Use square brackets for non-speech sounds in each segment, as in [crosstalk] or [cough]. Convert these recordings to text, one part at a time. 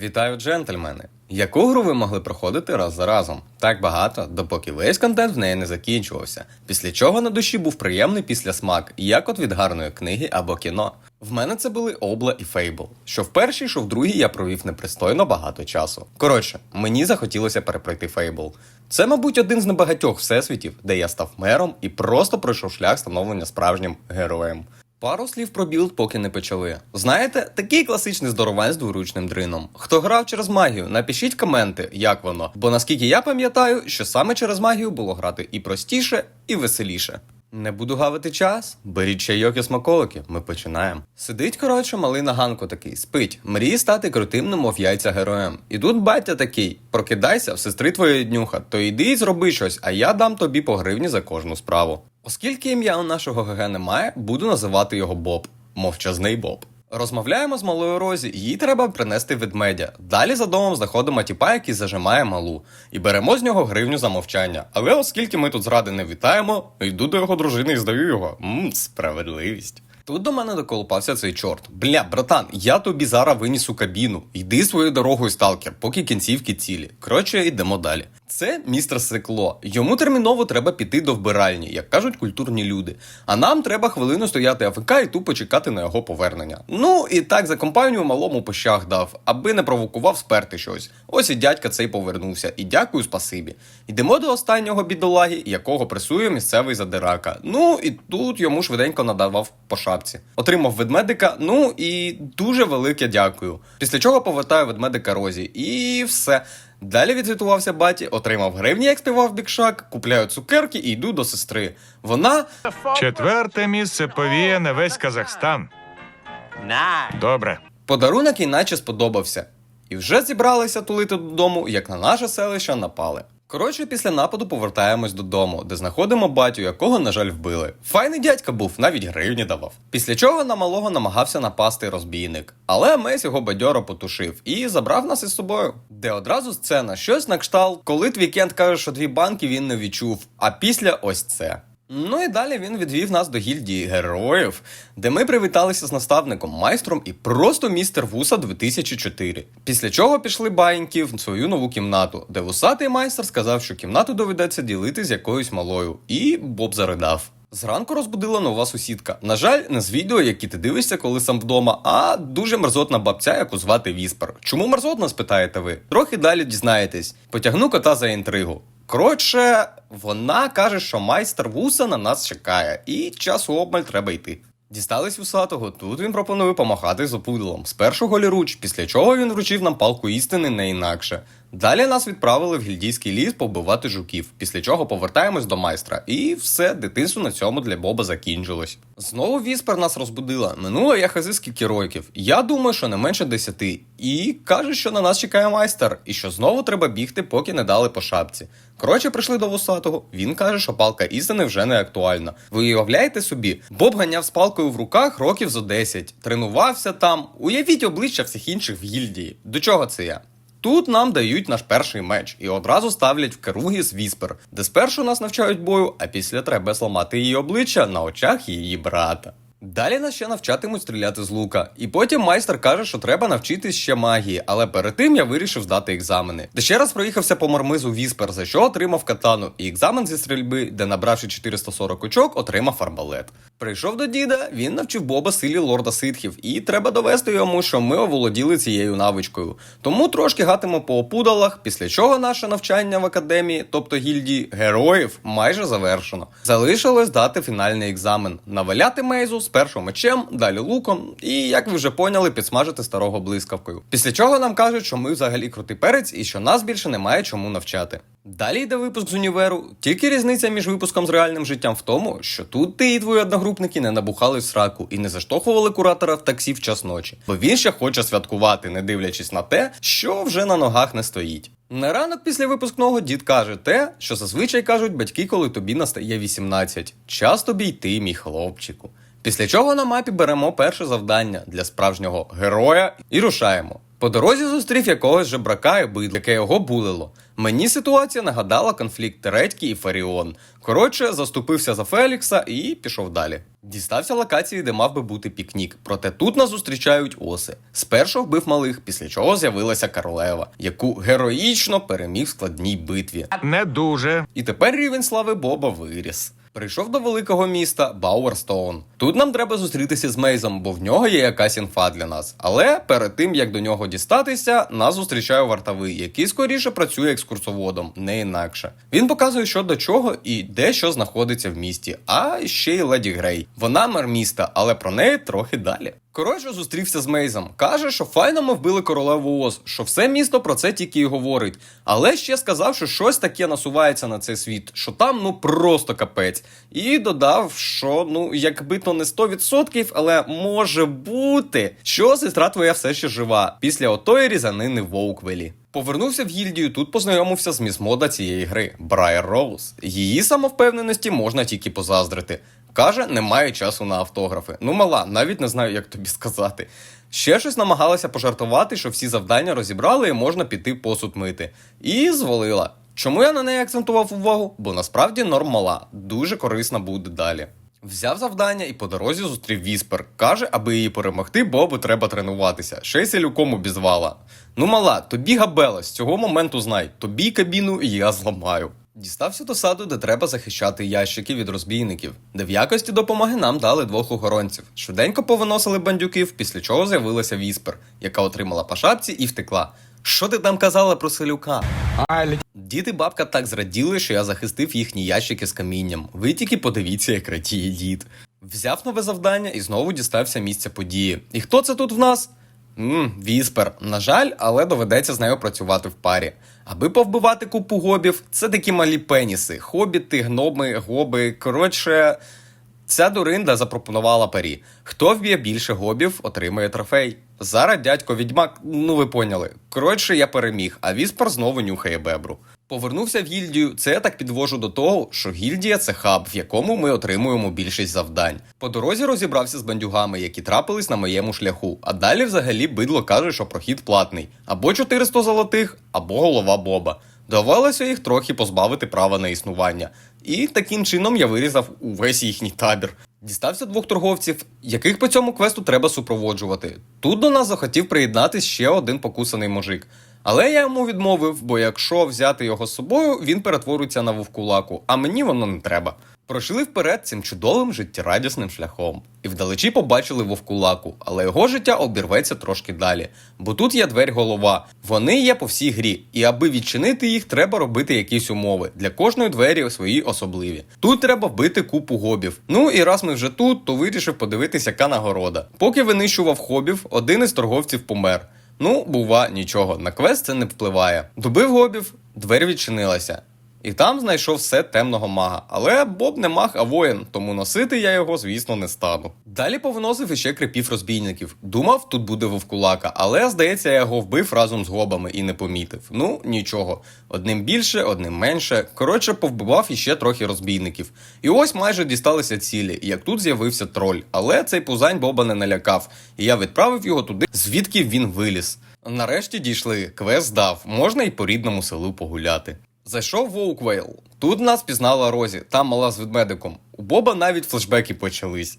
Вітаю, джентльмени! Яку гру ви могли проходити раз за разом? Так багато, допоки весь контент в неї не закінчувався. Після чого на душі був приємний післясмак, як от від гарної книги або кіно. В мене це були Обла і Фейбл. Що в першій, що в другій я провів непристойно багато часу. Коротше, мені захотілося перепройти Фейбл. Це, мабуть, один з небагатьох всесвітів, де я став мером і просто пройшов шлях становлення справжнім героєм. Пару слів про білд поки не почали. Знаєте, такий класичний здоровань з дворучним дрином. Хто грав через магію, напишіть коменти, як воно. Бо наскільки я пам'ятаю, що саме через магію було грати і простіше, і веселіше. Не буду гавити час. Беріть чайок і смаколики, ми починаємо. Сидить, коротше, малий на ганку такий, спить, мріє стати крутим, немов яйця героєм. І тут батя такий: прокидайся, в сестри твоєї днюха, то йди і зроби щось, а я дам тобі по гривні за кожну справу. Оскільки ім'я у нашого ГГ немає, буду називати його Боб, мовчазний Боб. Розмовляємо з малою Розі, їй треба принести ведмедя. Далі за домом знаходимо тіпа, який зажимає малу, і беремо з нього гривню за мовчання. Але оскільки ми тут зради не вітаємо, йду до його дружини і здаю його. Мм, справедливість. Тут до мене доколупався цей чорт. Бля, братан, я тобі зараз виніс у кабіну. Йди своєю дорогою, сталкер, поки кінцівки цілі. Коротше, йдемо далі. Це містер Секло. Йому терміново треба піти до вбиральні, як кажуть культурні люди. А нам треба хвилину стояти АФК і тупо чекати на його повернення. Ну і так за компанію малому по щах дав, аби не провокував сперти щось. Ось і дядька цей повернувся. І дякую, спасибі. Йдемо до останнього бідолаги, якого пресує місцевий задирака. Ну і тут йому швиденько надавав по шапці. Отримав ведмедика, ну і дуже велике дякую. Після чого повертаю ведмедика Розі. І все. Далі відзвітувався баті, отримав гривні, як співав бікшак, купляю цукерки і йду до сестри. Вона Четверте місце повіє на весь Казахстан. Добре. подарунок іначе сподобався. І вже зібралися тулити додому, як на наше селище напали. Коротше, після нападу повертаємось додому, де знаходимо батю, якого, на жаль, вбили. Файний дядька був, навіть гривні давав. Після чого на малого намагався напасти розбійник. Але Месь його бадьоро потушив і забрав нас із собою. Де одразу сцена, щось на кшталт, коли твій кент каже, що дві банки він не відчув, а після ось це. Ну і далі він відвів нас до гільдії героїв, де ми привіталися з наставником майстром і просто містер Вуса 2004. Після чого пішли баїньки в свою нову кімнату, де вусатий майстер сказав, що кімнату доведеться ділити з якоюсь малою, і Боб заридав. Зранку розбудила нова сусідка. На жаль, не з відео, які ти дивишся, коли сам вдома, а дуже мерзотна бабця, яку звати Віспер. Чому мерзотна, спитаєте ви? Трохи далі дізнаєтесь. Потягну кота за інтригу. Коротше, вона каже, що майстер вуса на нас чекає, і часу обмаль треба йти. Дістались вусатого. Тут він пропонує помахати з опудалом. Спершу голіруч, після чого він вручив нам палку істини не інакше. Далі нас відправили в гільдійський ліс побивати жуків, після чого повертаємось до майстра. І все, дитинство на цьому для Боба закінчилось. Знову віспер нас розбудила. Минуло я хази скільки років. Я думаю, що не менше десяти. І каже, що на нас чекає майстер, і що знову треба бігти, поки не дали по шапці. Коротше, прийшли до вусатого. Він каже, що палка істини вже не актуальна. Ви уявляєте собі, Боб ганяв з палкою в руках років зо 10, тренувався там. Уявіть обличчя всіх інших в гільдії. До чого це я? Тут нам дають наш перший меч і одразу ставлять в Керугіс Віспер, де спершу нас навчають бою, а після треба зламати її обличчя на очах її брата. Далі нас ще навчатимуть стріляти з лука, і потім майстер каже, що треба навчитись ще магії, але перед тим я вирішив здати екзамени. Де ще раз проїхався по мармизу Віспер, за що отримав катану, і екзамен зі стрільби, де набравши 440 очок, отримав арбалет. Прийшов до діда, він навчив Боба силі лорда ситхів, і треба довести йому, що ми оволоділи цією навичкою. Тому трошки гатимо по опудалах, після чого наше навчання в академії, тобто гільдії героїв, майже завершено. Залишилось дати фінальний екзамен, наваляти мейзу спершу мечем, далі луком, і, як ви вже поняли, підсмажити старого блискавкою. Після чого нам кажуть, що ми взагалі крутий перець і що нас більше немає чому навчати. Далі йде випуск з універу. Тільки різниця між випуском з реальним життям в тому, що тут ти і твої одногрупники не набухали сраку і не заштовхували куратора в таксі в час ночі, бо він ще хоче святкувати, не дивлячись на те, що вже на ногах не стоїть. На ранок після випускного дід каже те, що зазвичай кажуть батьки, коли тобі настає 18. Час тобі йти, мій хлопчику. Після чого на мапі беремо перше завдання для справжнього героя і рушаємо. По дорозі зустрів якогось жебрака і бидла, яке його булило. Мені ситуація нагадала конфлікт Редьки і Фаріон. Коротше, заступився за Фелікса і пішов далі. Дістався локації, де мав би бути пікнік. Проте тут нас зустрічають оси. Спершу вбив малих, після чого з'явилася королева, яку героїчно переміг в складній битві. Не дуже. І тепер рівень слави Боба виріс. Прийшов до великого міста Бауерстоун. Тут нам треба зустрітися з Мейзом, бо в нього є якась інфа для нас. Але перед тим як до нього дістатися, нас зустрічає вартовий, який скоріше працює екскурсоводом, не інакше. Він показує, що до чого і де що знаходиться в місті. А ще й леді Грей. Вона мер міста, але про неї трохи далі. Коротше, зустрівся з Мейзом. Каже, що файно ми вбили королеву Оз, що все місто про це тільки і говорить. Але ще сказав, що щось таке насувається на цей світ, що там ну просто капець. І додав, що ну якби то не 100%, але може бути, що сестра твоя все ще жива після отої різанини в Оуквелі. Повернувся в гільдію, тут познайомився з місмода цієї гри Брайер Роуз. Її самовпевненості можна тільки позаздрити. Каже, немає часу на автографи. Ну, мала, навіть не знаю, як тобі сказати. Ще щось намагалася пожартувати, що всі завдання розібрали і можна піти посуд мити. І звалила. Чому я на неї акцентував увагу? Бо насправді норм мала, дуже корисна буде далі. Взяв завдання і по дорозі зустрів Віспер. Каже, аби її перемогти, Бобу треба тренуватися. Ще й селюком обізвала. Ну, мала, тобі габела, з цього моменту знай, тобі кабіну я зламаю. Дістався до саду, де треба захищати ящики від розбійників, де в якості допомоги нам дали двох охоронців. Швиденько повиносили бандюків, після чого з'явилася Віспер, яка отримала по шапці і втекла. Що ти там казала про селюка? Дід і бабка так зраділи, що я захистив їхні ящики з камінням. Ви тільки подивіться, як радіє дід. Взяв нове завдання і знову дістався місця події. І хто це тут в нас? Мм, Віспер. На жаль, але доведеться з нею працювати в парі. Аби повбивати купу гобів, це такі малі пеніси. Хобіти, гноми, гоби. Коротше, ця дуринда запропонувала парі. Хто вб'є більше гобів, отримує трофей. Зараз дядько відьмак, ну ви поняли. Коротше, я переміг, а Віспер знову нюхає бебру. Повернувся в гільдію. Це я так підвожу до того, що гільдія це хаб, в якому ми отримуємо більшість завдань. По дорозі розібрався з бандюгами, які трапились на моєму шляху. А далі взагалі бидло каже, що прохід платний або 400 золотих, або голова Боба. Довелося їх трохи позбавити права на існування. І таким чином я вирізав увесь їхній табір. Дістався двох торговців, яких по цьому квесту треба супроводжувати. Тут до нас захотів приєднатись ще один покусаний мужик. Але я йому відмовив, бо якщо взяти його з собою, він перетвориться на вовкулаку, а мені воно не треба. Пройшли вперед цим чудовим життєрадісним шляхом. І вдалечі побачили вовкулаку, але його життя обірветься трошки далі. Бо тут є дверь голова. Вони є по всій грі, і аби відчинити їх, треба робити якісь умови. Для кожної двері свої особливі. Тут треба вбити купу гобів. Ну і раз ми вже тут, то вирішив подивитися, яка нагорода. Поки винищував хобів, один із торговців помер. Ну, бува, нічого, на квест це не впливає. Добив гобів, двері відчинилася. І там знайшов все темного мага. Але Боб не маг, а воїн, тому носити я його, звісно, не стану. Далі повиносив іще крипів розбійників. Думав, тут буде вовкулака, але здається, я його вбив разом з гобами і не помітив. Ну, нічого. Одним більше, одним менше. Коротше, повбивав іще трохи розбійників. І ось майже дісталися цілі, як тут з'явився троль. Але цей пузань Боба не налякав, і я відправив його туди, звідки він виліз. Нарешті дійшли, квест здав, можна і по рідному селу погуляти. Зайшов в Оуквейл. Тут нас пізнала Розі, там мала з ведмедиком. У Боба навіть флешбеки почались.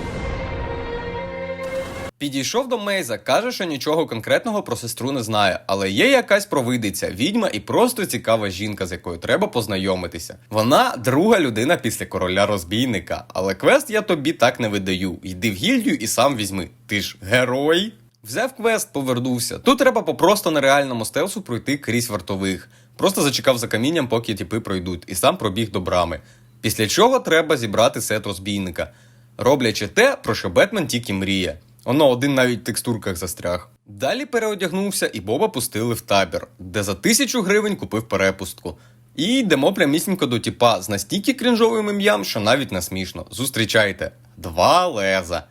Підійшов до Мейза, каже, що нічого конкретного про сестру не знає, але є якась провидиця, відьма і просто цікава жінка, з якою треба познайомитися. Вона друга людина після короля розбійника, але квест я тобі так не видаю. Йди в гільдію і сам візьми. Ти ж герой. Взяв квест, повернувся. Тут треба по просто нереальному стелсу пройти крізь вартових. Просто зачекав за камінням, поки тіпи пройдуть, і сам пробіг до брами. Після чого треба зібрати сет розбійника, роблячи те, про що Бетмен тільки мріє. Воно один навіть в текстурках застряг. Далі переодягнувся і Боба пустили в табір, де за тисячу гривень купив перепустку. І йдемо прямісінько до тіпа з настільки крінжовим ім'ям, що навіть не смішно. Зустрічайте два леза.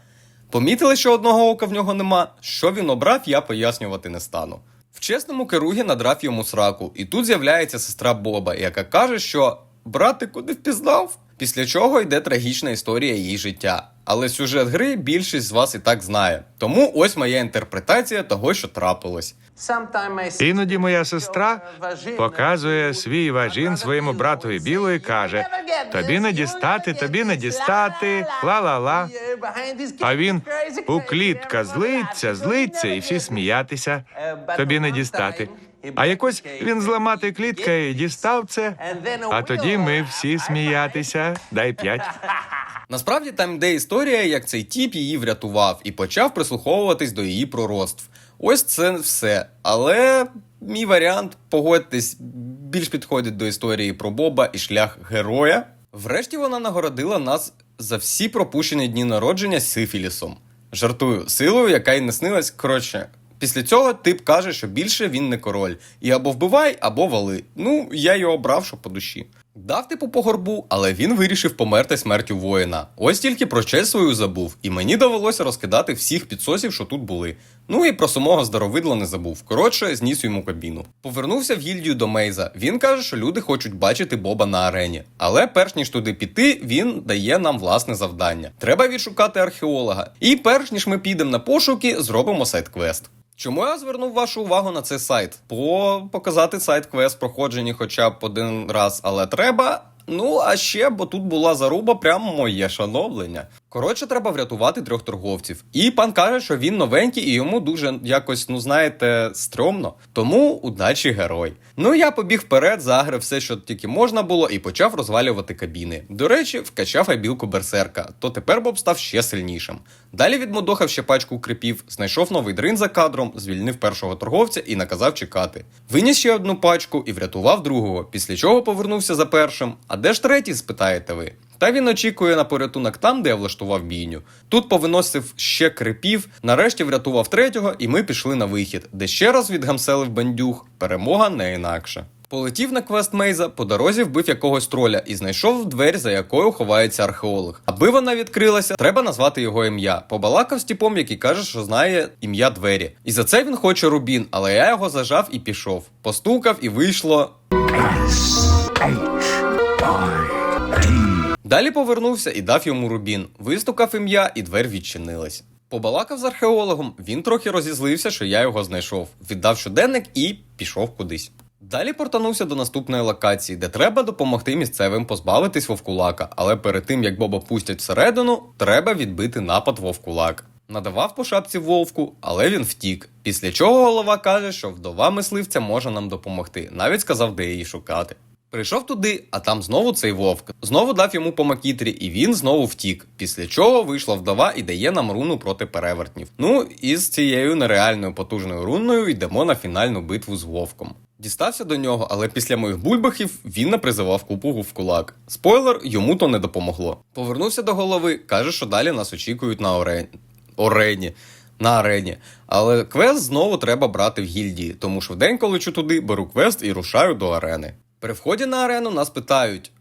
Помітили, що одного ока в нього нема. Що він обрав, я пояснювати не стану. В чесному керугі надрав йому сраку, і тут з'являється сестра Боба, яка каже, що братику не впізнав. Після чого йде трагічна історія її життя. Але сюжет гри більшість з вас і так знає. Тому ось моя інтерпретація того, що трапилось. Іноді моя сестра показує свій важін своєму братові білу і каже: тобі не дістати, тобі не дістати, ла-ла-ла. А він у клітка злиться, злиться, і всі сміятися. Тобі не дістати. А якось він зламати клітка і дістав це. А тоді ми всі сміятися. Дай п'ять. [laughs] Насправді там йде історія, як цей тіп її врятував і почав прислуховуватись до її пророцтв. Ось це все. Але мій варіант, погодьтесь, більш підходить до історії про Боба і шлях героя. Врешті вона нагородила нас за всі пропущені дні народження сифілісом. Жартую, силою, яка й не снилась. Коротше, після цього тип каже, що більше він не король. І або вбивай, або вали. Ну, я його обрав, що по душі. Дав типу по горбу, але він вирішив померти смертю воїна. Ось тільки про честь свою забув, і мені довелося розкидати всіх підсосів, що тут були. Ну і про самого здоровидла не забув. Коротше, зніс йому кабіну. Повернувся в гільдію до Мейза. Він каже, що люди хочуть бачити Боба на арені. Але перш ніж туди піти, він дає нам власне завдання. Треба відшукати археолога. І перш ніж ми підемо на пошуки, зробимо сайт-квест. Чому я звернув вашу увагу на цей сайт? По показати сайт-квест проходжені хоча б один раз, але треба. Ну, а ще, бо тут була заруба, прямо моє шановлення. Коротше, треба врятувати трьох торговців. І пан каже, що він новенький і йому дуже якось, ну знаєте, стрьомно. Тому удачі герой. Ну я побіг вперед, загрив все, що тільки можна було, і почав розвалювати кабіни. До речі, вкачав абілку берсерка, то тепер Боб став ще сильнішим. Далі відмодохав ще пачку крипів, знайшов новий дрин за кадром, звільнив першого торговця і наказав чекати. Виніс ще одну пачку і врятував другого, після чого повернувся за першим. А де ж третій, спитаєте ви? Та він очікує на порятунок там, де я влаштував бійню. Тут повиносив ще крипів, нарешті врятував третього, і ми пішли на вихід, де ще раз відгамселив бандюг. Перемога не інакше. Полетів на квест Мейза, по дорозі вбив якогось троля і знайшов двері, за якою ховається археолог. Аби вона відкрилася, треба назвати його ім'я. Побалакав з типом, який каже, що знає ім'я двері. І за це він хоче рубін, але я його зажав і пішов. Постукав і вийшло. Далі повернувся і дав йому рубін. Вистукав ім'я, і двері відчинилась. Побалакав з археологом, він трохи розізлився, що я його знайшов. Віддав щоденник і пішов кудись. Далі портанувся до наступної локації, де треба допомогти місцевим позбавитись вовкулака, але перед тим як Боба пустять всередину, треба відбити напад вовкулак. Надавав по шапці вовку, але він втік. Після чого голова каже, що вдова мисливця може нам допомогти. Навіть сказав, де її шукати. Прийшов туди, а там знову цей вовк. Знову дав йому по макітрі, і він знову втік. Після чого вийшла вдова і дає нам руну проти перевертнів. Ну і з цією нереальною потужною руною йдемо на фінальну битву з вовком. Дістався до нього, але після моїх бульбахів він не призивав купу в кулак. Спойлер, йому то не допомогло. Повернувся до голови, каже, що далі нас очікують на орені. орені. На арені. Але квест знову треба брати в гільдії, тому швиденько лечу туди, беру квест і рушаю до арени. При вході на арену нас питають,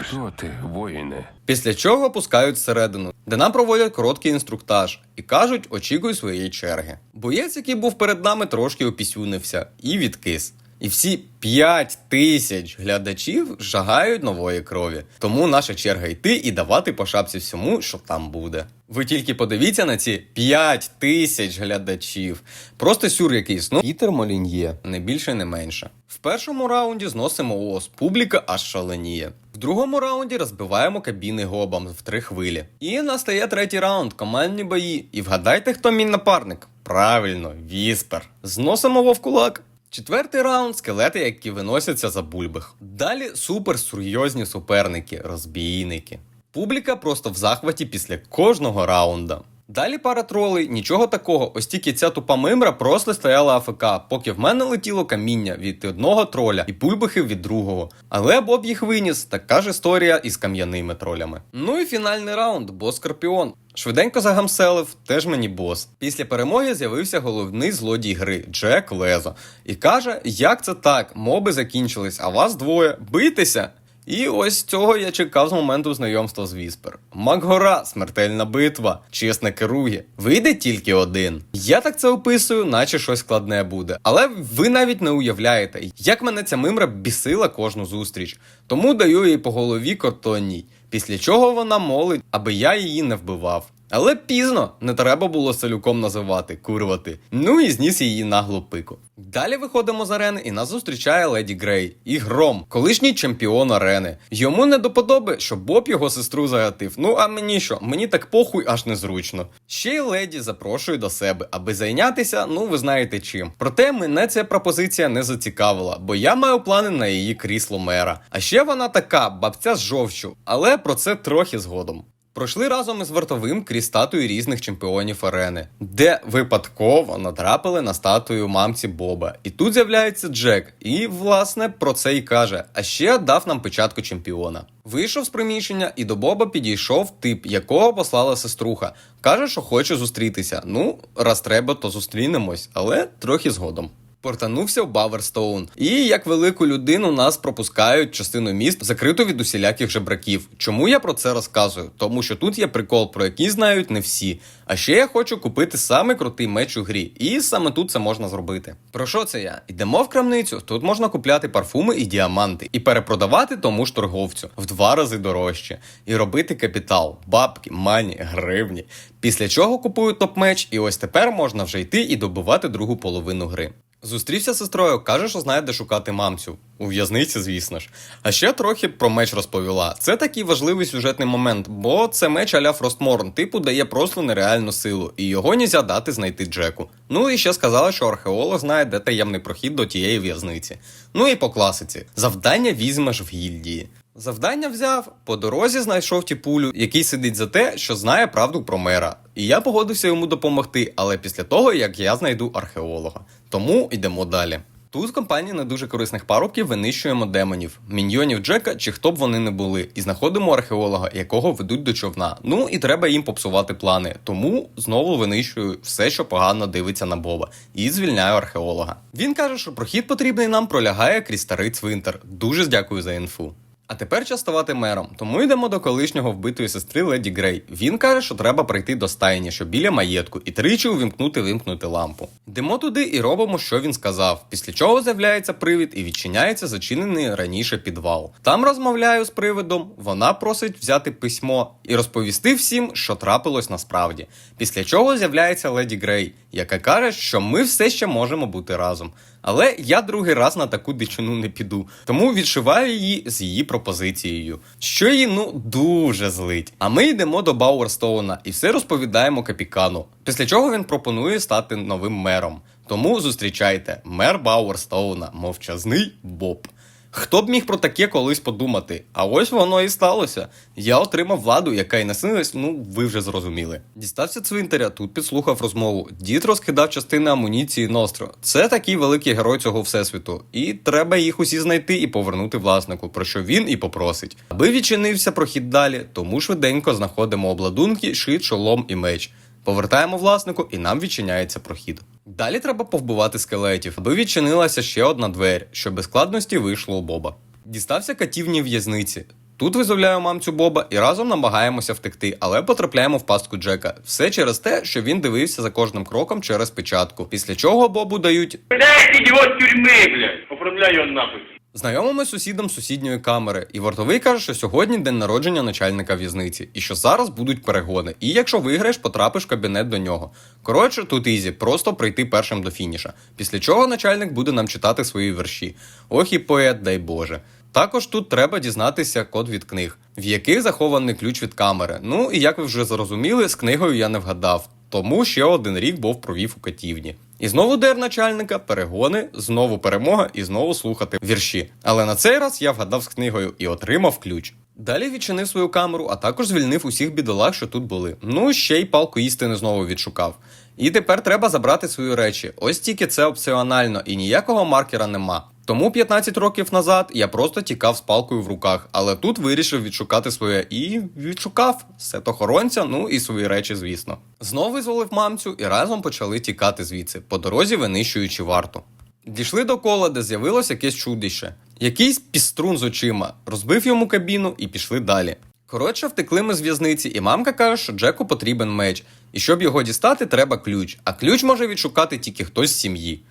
Хто ти, воїне? після чого пускають всередину, де нам проводять короткий інструктаж і кажуть, очікуй своєї черги. Боєць, який був перед нами, трошки опісюнився і відкис. І всі 5 тисяч глядачів жагають нової крові. Тому наша черга йти і давати по шапці всьому, що там буде. Ви тільки подивіться на ці 5 тисяч глядачів. Просто сюр якийсь. Ну, Пітер Молін'є, не більше, не менше. В першому раунді зносимо ос, публіка аж шаленіє. В другому раунді розбиваємо кабіни гобам в три хвилі. І настає третій раунд командні бої. І вгадайте, хто мій напарник? Правильно, віспер. Зносимо вовкулак. Четвертий раунд скелети, які виносяться за бульбах. Далі супер серйозні суперники, розбійники. Публіка просто в захваті після кожного раунда. Далі пара тролей, нічого такого, ось тільки ця тупа мимра просто стояла АФК, поки в мене летіло каміння від одного троля і пульбахи від другого. Але Боб їх виніс, така ж історія із кам'яними тролями. Ну і фінальний раунд, бос Скорпіон. Швиденько загамселив, теж мені бос. Після перемоги з'явився головний злодій гри Джек Лезо. І каже, як це так, моби закінчились, а вас двоє, битися. І ось цього я чекав з моменту знайомства з Віспер. Макгора, смертельна битва, чесне керує. Вийде тільки один. Я так це описую, наче щось складне буде. Але ви навіть не уявляєте, як мене ця мимра бісила кожну зустріч. Тому даю їй по голові кортонній, Після чого вона молить, аби я її не вбивав. Але пізно не треба було селюком називати, курвати. Ну і зніс її наглу пику. Далі виходимо з арени, і нас зустрічає леді Грей і Гром, колишній чемпіон арени. Йому не до подоби, що Боб його сестру загатив. Ну а мені що? Мені так похуй аж незручно. Ще й леді запрошує до себе, аби зайнятися, ну ви знаєте чим. Проте мене ця пропозиція не зацікавила, бо я маю плани на її крісло мера. А ще вона така бабця з жовчу, але про це трохи згодом. Пройшли разом із вартовим крізь статуї різних чемпіонів арени, де випадково натрапили на статую мамці Боба. І тут з'являється Джек, і власне про це й каже. А ще дав нам печатку чемпіона. Вийшов з приміщення, і до Боба підійшов тип, якого послала сеструха. Каже, що хоче зустрітися. Ну, раз треба, то зустрінемось, але трохи згодом. Портанувся в Баверстоун. І як велику людину нас пропускають частину міст, закриту від усіляких жебраків. Чому я про це розказую? Тому що тут є прикол, про який знають не всі. А ще я хочу купити саме крутий меч у грі, і саме тут це можна зробити. Про що це я? Йдемо в крамницю. Тут можна купляти парфуми і діаманти, і перепродавати тому ж торговцю в два рази дорожче, і робити капітал, бабки, мані, гривні. Після чого купую топ-меч, і ось тепер можна вже йти і добивати другу половину гри. Зустрівся з сестрою, каже, що знає, де шукати мамцю. У в'язниці, звісно ж. А ще трохи про меч розповіла. Це такий важливий сюжетний момент, бо це меч аля Фростморн, типу дає просто нереальну силу, і його нельзя дати знайти Джеку. Ну і ще сказала, що археолог знає, де таємний прохід до тієї в'язниці. Ну і по класиці: завдання візьмеш в гільдії. Завдання взяв, по дорозі знайшов тіпулю, який сидить за те, що знає правду про мера. І я погодився йому допомогти, але після того, як я знайду археолога. Тому йдемо далі. Тут в компанії не дуже корисних парубків винищуємо демонів, міньйонів Джека чи хто б вони не були, і знаходимо археолога, якого ведуть до човна. Ну і треба їм попсувати плани. Тому знову винищую все, що погано дивиться на Боба, і звільняю археолога. Він каже, що прохід потрібний нам пролягає крізь старий цвинтар. Дуже дякую за інфу. А тепер час ставати мером, тому йдемо до колишнього вбитої сестри Леді Грей. Він каже, що треба прийти до стайні, що біля маєтку, і тричі увімкнути вимкнути лампу. Йдемо туди і робимо, що він сказав. Після чого з'являється привід і відчиняється зачинений раніше підвал. Там розмовляю з привидом. Вона просить взяти письмо і розповісти всім, що трапилось насправді. Після чого з'являється Леді Грей, яка каже, що ми все ще можемо бути разом. Але я другий раз на таку дичину не піду, тому відшиваю її з її пропозицією, що її ну дуже злить. А ми йдемо до Бауерстоуна і все розповідаємо капікану. Після чого він пропонує стати новим мером. Тому зустрічайте мер Бауерстоуна, мовчазний Боб. Хто б міг про таке колись подумати? А ось воно і сталося. Я отримав владу, яка й наснилась, ну ви вже зрозуміли. Дістався цвинтаря, тут підслухав розмову. Дід розкидав частини амуніції Ностро. Це такий великий герой цього всесвіту. І треба їх усі знайти і повернути власнику, про що він і попросить. Аби відчинився прохід далі, тому швиденько знаходимо обладунки, шит, шолом і меч. Повертаємо власнику, і нам відчиняється прохід. Далі треба повбивати скелетів, аби відчинилася ще одна двері, що без складності вийшло у Боба. Дістався катівні в'язниці. Тут визволяю мамцю Боба і разом намагаємося втекти, але потрапляємо в пастку Джека. Все через те, що він дивився за кожним кроком через печатку. Після чого Бобу дають Блядь, ідіот тюрми, блядь. Оформляй його нахуй. Знайомими з сусідом сусідньої камери, і вартовий каже, що сьогодні день народження начальника в'язниці, і що зараз будуть перегони. І якщо виграєш, потрапиш в кабінет до нього. Коротше, тут ізі, просто прийти першим до фініша. Після чого начальник буде нам читати свої вірші. Ох і поет, дай Боже. Також тут треба дізнатися код від книг, в яких захований ключ від камери. Ну і як ви вже зрозуміли, з книгою я не вгадав. Тому ще один рік був провів у катівні. І знову дер начальника, перегони, знову перемога і знову слухати вірші. Але на цей раз я вгадав з книгою і отримав ключ. Далі відчинив свою камеру, а також звільнив усіх бідолах, що тут були. Ну ще й палку істини знову відшукав. І тепер треба забрати свої речі. Ось тільки це опціонально і ніякого маркера нема. Тому 15 років назад я просто тікав з палкою в руках, але тут вирішив відшукати своє і відшукав сет охоронця, ну і свої речі, звісно. Знову визволив мамцю і разом почали тікати звідси, по дорозі винищуючи варту. Дійшли до кола, де з'явилось якесь чудище. Якийсь піструн з очима, розбив йому кабіну і пішли далі. Коротше, втекли ми з в'язниці, і мамка каже, що Джеку потрібен меч, і щоб його дістати, треба ключ, а ключ може відшукати тільки хтось з сім'ї.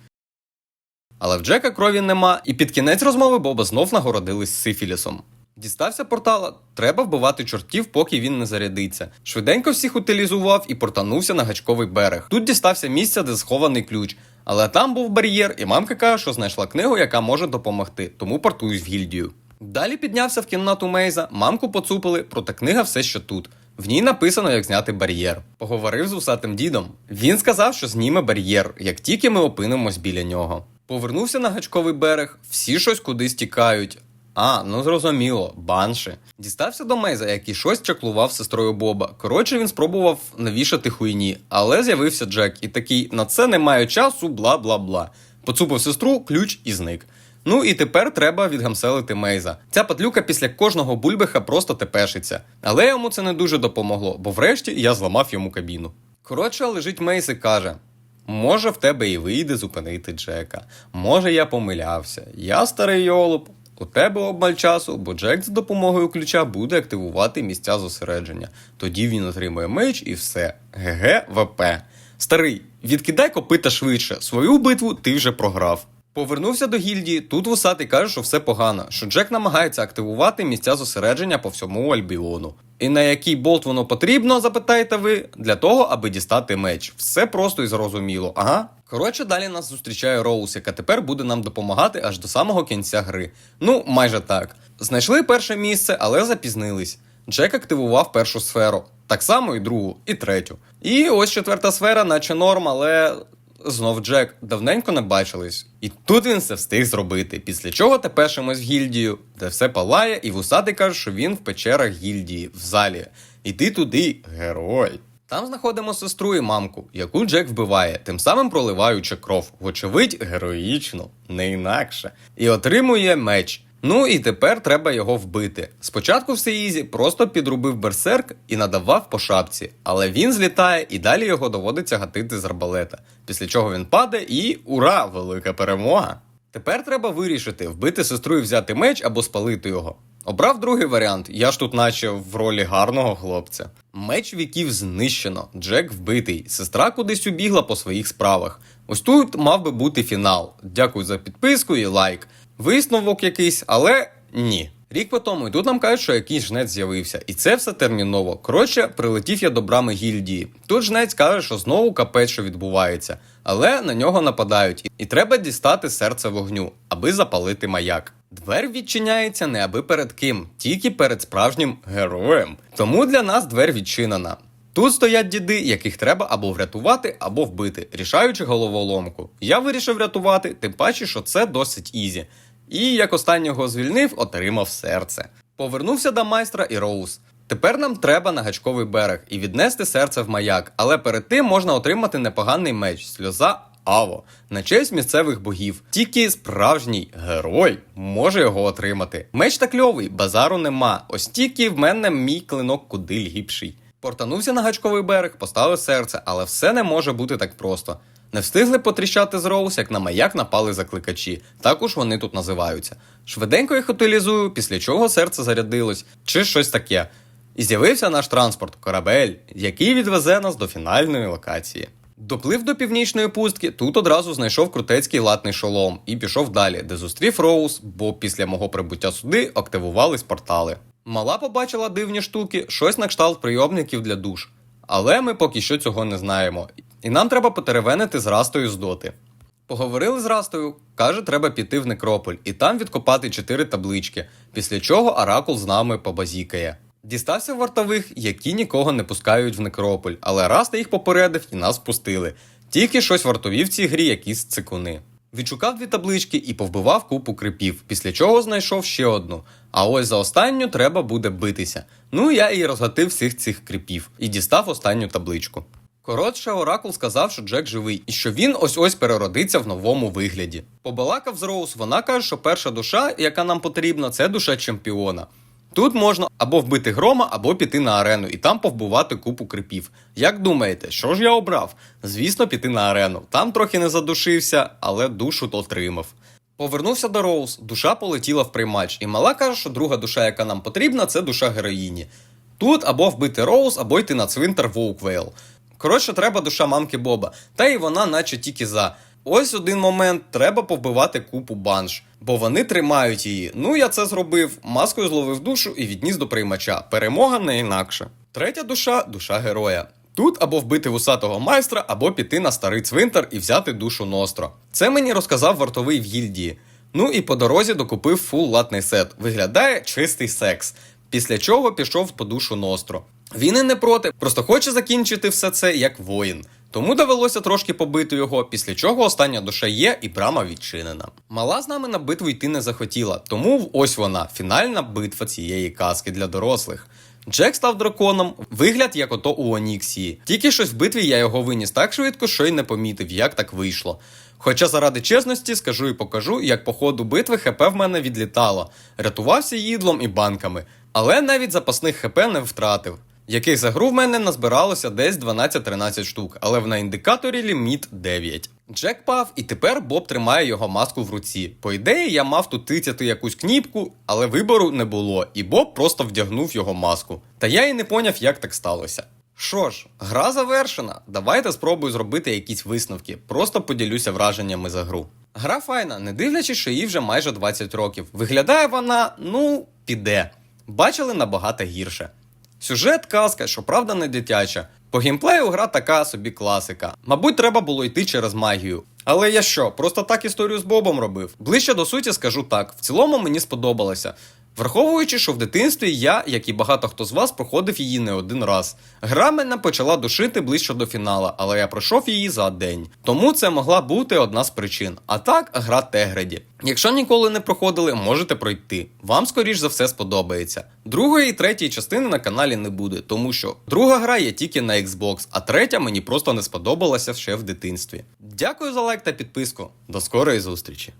Але в Джека крові нема, і під кінець розмови Боба знов нагородились сифілісом. Дістався портала, треба вбивати чортів, поки він не зарядиться. Швиденько всіх утилізував і портанувся на гачковий берег. Тут дістався місце, де схований ключ. Але там був бар'єр, і мамка каже, що знайшла книгу, яка може допомогти, тому портуюсь в гільдію. Далі піднявся в кімнату Мейза, мамку поцупили, проте книга все ще тут. В ній написано, як зняти бар'єр. Поговорив з усатим дідом. Він сказав, що зніме бар'єр, як тільки ми опинимось біля нього. Повернувся на гачковий берег, всі щось кудись тікають. А, ну зрозуміло, банши. Дістався до Мейза, який щось чаклував сестрою Боба. Коротше, він спробував навішати хуйні, але з'явився Джек і такий: на це немає часу, бла бла бла. Поцупив сестру, ключ і зник. Ну і тепер треба відгамселити Мейза. Ця патлюка після кожного бульбиха просто тепешиться. Але йому це не дуже допомогло, бо врешті я зламав йому кабіну. Коротше, лежить Мейз і каже: Може, в тебе і вийде зупинити Джека. Може, я помилявся. Я старий йолоп. У тебе обмаль часу, бо Джек з допомогою ключа буде активувати місця зосередження. Тоді він отримує меч і все. ГГ ВП. Старий, відкидай копита швидше. Свою битву ти вже програв. Повернувся до гільдії. Тут вусатий каже, що все погано, що Джек намагається активувати місця зосередження по всьому Альбіону. І на який болт воно потрібно, запитаєте ви, для того, аби дістати меч. Все просто і зрозуміло. Ага. Коротше, далі нас зустрічає Роуз, яка тепер буде нам допомагати аж до самого кінця гри. Ну, майже так. Знайшли перше місце, але запізнились. Джек активував першу сферу, так само і другу, і третю. І ось четверта сфера, наче норм, але знов Джек давненько не бачились. І тут він все встиг зробити. Після чого тепешимось в гільдію, де все палає, і вусатий каже, що він в печерах гільдії, в залі. Іди туди, герой. Там знаходимо сестру і мамку, яку Джек вбиває, тим самим проливаючи кров, вочевидь, героїчно, не інакше, і отримує меч. Ну і тепер треба його вбити. Спочатку все ізі, просто підрубив берсерк і надавав по шапці, але він злітає і далі його доводиться гатити з арбалета. Після чого він падає і ура! Велика перемога! Тепер треба вирішити, вбити сестру і взяти меч або спалити його. Обрав другий варіант, я ж тут наче в ролі гарного хлопця. Меч віків знищено, Джек вбитий, сестра кудись убігла по своїх справах. Ось тут мав би бути фінал. Дякую за підписку і лайк. Висновок якийсь, але ні. Рік по тому, і тут нам кажуть, що якийсь жнець з'явився, і це все терміново. Коротше, прилетів я до брами гільдії. Тут жнець каже, що знову капець, що відбувається, але на нього нападають, і треба дістати серце вогню, аби запалити маяк. Двер відчиняється не аби перед ким, тільки перед справжнім героєм. Тому для нас двер відчинена. Тут стоять діди, яких треба або врятувати, або вбити, рішаючи головоломку. Я вирішив рятувати, тим паче, що це досить ізі. І як останнього звільнив, отримав серце. Повернувся до майстра і Роуз. Тепер нам треба на гачковий берег і віднести серце в маяк, але перед тим можна отримати непоганий меч сльоза Аво на честь місцевих богів. Тільки справжній герой може його отримати. Меч та кльовий, базару нема. Ось тільки в мене мій клинок куди ліпший. Портанувся на гачковий берег, поставив серце, але все не може бути так просто. Не встигли потріщати з Роуз, як на маяк напали закликачі. Також вони тут називаються. Швиденько їх утилізую, після чого серце зарядилось, чи щось таке. І з'явився наш транспорт, корабель, який відвезе нас до фінальної локації. Доплив до північної пустки, тут одразу знайшов крутецький латний шолом і пішов далі, де зустрів Роуз, бо після мого прибуття сюди активувались портали. Мала побачила дивні штуки, щось на кшталт прийомників для душ. Але ми поки що цього не знаємо. І нам треба потеревенити з Растою з доти. Поговорили з Растою, каже, треба піти в некрополь і там відкопати чотири таблички, після чого Оракул з нами побазікає. Дістався вартових, які нікого не пускають в некрополь, але Раста їх попередив і нас пустили. Тільки щось вартові в цій грі якісь цикуни. Відшукав дві таблички і повбивав купу крипів, після чого знайшов ще одну. А ось за останню треба буде битися. Ну я і розгатив всіх цих крипів і дістав останню табличку. Коротше, Оракул сказав, що Джек живий, і що він ось ось переродиться в новому вигляді. Побалакав з Роуз, вона каже, що перша душа, яка нам потрібна, це душа чемпіона. Тут можна або вбити грома, або піти на арену і там повбивати купу крипів. Як думаєте, що ж я обрав? Звісно, піти на арену. Там трохи не задушився, але душу то отримав. Повернувся до Роуз, душа полетіла в приймач, і мала каже, що друга душа, яка нам потрібна, це душа героїні. Тут або вбити Роуз, або йти на цвинтар в Оуквейл. Коротше, треба душа мамки Боба, та й вона, наче тільки за. Ось один момент, треба повбивати купу банш, бо вони тримають її. Ну я це зробив, маскою зловив душу і відніс до приймача. Перемога не інакше. Третя душа душа героя. Тут або вбити вусатого майстра, або піти на старий цвинтар і взяти душу Ностро. Це мені розказав вартовий в гільдії. Ну і по дорозі докупив фул латний сет. Виглядає чистий секс. Після чого пішов по душу Ностро. Він і не проти, просто хоче закінчити все це як воїн. Тому довелося трошки побити його, після чого остання душа є і брама відчинена. Мала з нами на битву йти не захотіла, тому ось вона, фінальна битва цієї казки для дорослих. Джек став драконом, вигляд як ото у Оніксії. Тільки щось в битві я його виніс так швидко, що й не помітив, як так вийшло. Хоча заради чесності скажу і покажу, як по ходу битви ХП в мене відлітало, рятувався їдлом і банками, але навіть запасних ХП не втратив. Яких за гру в мене назбиралося десь 12-13 штук, але в на індикаторі ліміт 9. Джек пав, і тепер Боб тримає його маску в руці. По ідеї, я мав тут тицяти якусь кніпку, але вибору не було, і Боб просто вдягнув його маску. Та я і не поняв, як так сталося. Що ж, гра завершена. Давайте спробую зробити якісь висновки. Просто поділюся враженнями за гру. Гра файна, не дивлячись, що їй вже майже 20 років. Виглядає вона, ну, піде. Бачили набагато гірше. Сюжет казка, що правда не дитяча. По геймплею гра така собі класика. Мабуть, треба було йти через магію. Але я що, просто так історію з Бобом робив? Ближче до суті скажу так: в цілому мені сподобалося. Враховуючи, що в дитинстві я, як і багато хто з вас, проходив її не один раз. Гра мене почала душити ближче до фінала, але я пройшов її за день. Тому це могла бути одна з причин. А так, гра Тегреді. Якщо ніколи не проходили, можете пройти. Вам, скоріш за все, сподобається. Другої і третьої частини на каналі не буде, тому що друга гра є тільки на Xbox, а третя мені просто не сподобалася ще в дитинстві. Дякую за лайк та підписку. До скорої зустрічі!